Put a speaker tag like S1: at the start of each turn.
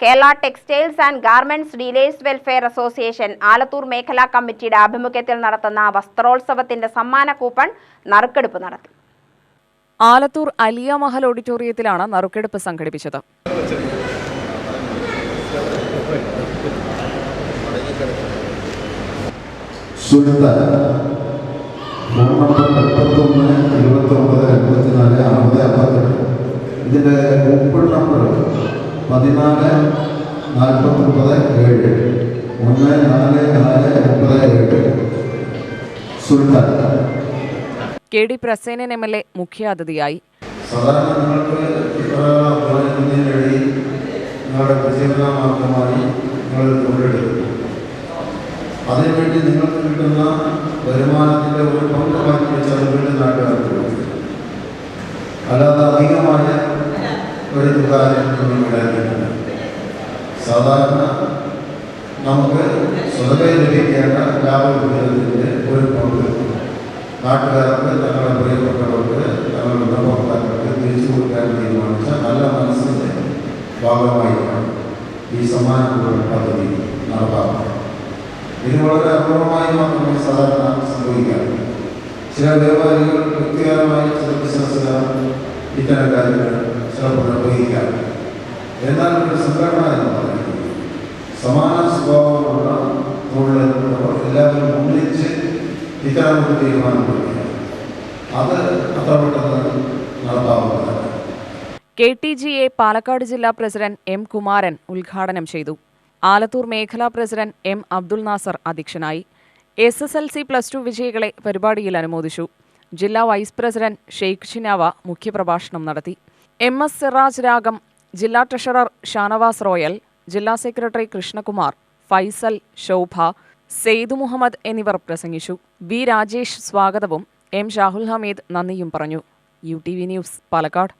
S1: Kerala textiles and garments dealers welfare association Alathur മേഖലാ കമ്മിറ്റിയുടെ ആഭിമുഖ്യത്തിൽ നടത്തുന്ന വസ്ത്രോത്സവത്തിന്റെ സമ്മാന കൂപ്പൺ നറുക്കെടുപ്പ് നടത്തി.
S2: ആലത്തൂർ അലിയ മഹൽ ഓഡിറ്റോറിയത്തിലാണ് നറുക്കെടുപ്പ് സംഘടിപ്പിച്ചത്.
S3: സുൽത്താൻ ഫോൺ നമ്പർ എൺപത്തൊന്ന് ഇരുപത്തൊമ്പത് പതിനാല് നാൽപ്പത്തൊമ്പത് ഏഴ്. ഒന്ന് നാല് നാല് ഒമ്പത് ഏഴ്. Sultan.
S2: K D Prasenan M L A മുഖ്യാതിഥിയായി.
S3: സാധാരണ നിങ്ങൾക്ക് ഇത്ര പ്രയോജനത്തിനിടയിൽ നിങ്ങളുടെ പ്രചരണ മാർഗമായി നിങ്ങൾ കൊണ്ടെടുക്കും അതിനുവേണ്ടി നിങ്ങൾക്ക് കിട്ടുന്ന വരുമാനത്തിന്റെ ഒരു പങ്ക് മാറ്റി വെച്ചാൽ വീണ്ടും നാട്ടുകാർക്ക് ഒരു നിങ്ങൾ ഈടാക്കിയിട്ടില്ല സാധാരണ നമുക്ക് സ്വതവേ ലഭിക്കേണ്ട ലാഭവിഹിതത്തിന്റെ ഒരു പങ്ക് നാട്ടുകാർക്ക് തങ്ങളുടെ പ്രിയപ്പെട്ടവർക്ക് തങ്ങളുടെ ഗുണഭോക്താക്കൾക്ക് തിരിച്ചു കൊടുക്കാൻ തീരുമാനിച്ച നല്ല മനസ്സിന്റെ ഭാഗമായിട്ടാണ് ഈ സമ്മാന പദ്ധതി നടപ്പാക്കുന്നത്. ഇത് വളരെ അപൂർവമായി മാത്രമേ സാധാരണ സംഭവിക്കാറുള്ളൂ ചില വ്യാപാരികൾ വ്യക്തിപരമായി ചില ബിസിനസ്സുകാർ ഇത്തരം കാര്യങ്ങൾ ചിലപ്പോൾ നിർവഹിക്കാറുണ്ട് എന്നാൽ ഒരു സംഘടന എന്ന് പറയുന്നത് സമാന സ്വഭാവമുള്ള തൊഴിലെത്തുന്നവർ എല്ലാവരും ഒന്നിച്ച് ഇത്തരമൊരു തീരുമാനമെടുക്കുക അത് അത്ര പെട്ടെന്ന് നടത്താവുന്നതല്ല
S2: K T G A Palakkad ജില്ലാ പ്രസിഡന്റ് എം കുമാരൻ ഉദ്ഘാടനം ചെയ്തു. ആലത്തൂർ മേഖലാ പ്രസിഡന്റ് എം അബ്ദുൽ നാസർ അധ്യക്ഷനായി. S S L C plus two വിജയികളെ പരിപാടിയിൽ അനുമോദിച്ചു. ജില്ലാ വൈസ് പ്രസിഡന്റ് ഷെയ്ഖ് ഷിനാവ മുഖ്യപ്രഭാഷണം നടത്തി. എം എസ് സിറാജ് രാഗം ജില്ലാ ട്രഷറർ ഷാനവാസ് റോയൽ ജില്ലാ സെക്രട്ടറി കൃഷ്ണകുമാർ ഫൈസൽ ശോഭ സെയ്ദു മുഹമ്മദ് എന്നിവർ പ്രസംഗിച്ചു. വി രാജേഷ് സ്വാഗതവും എം ഷാഹുൽ ഹമീദ് നന്ദിയും പറഞ്ഞു. U T V news Palakkad.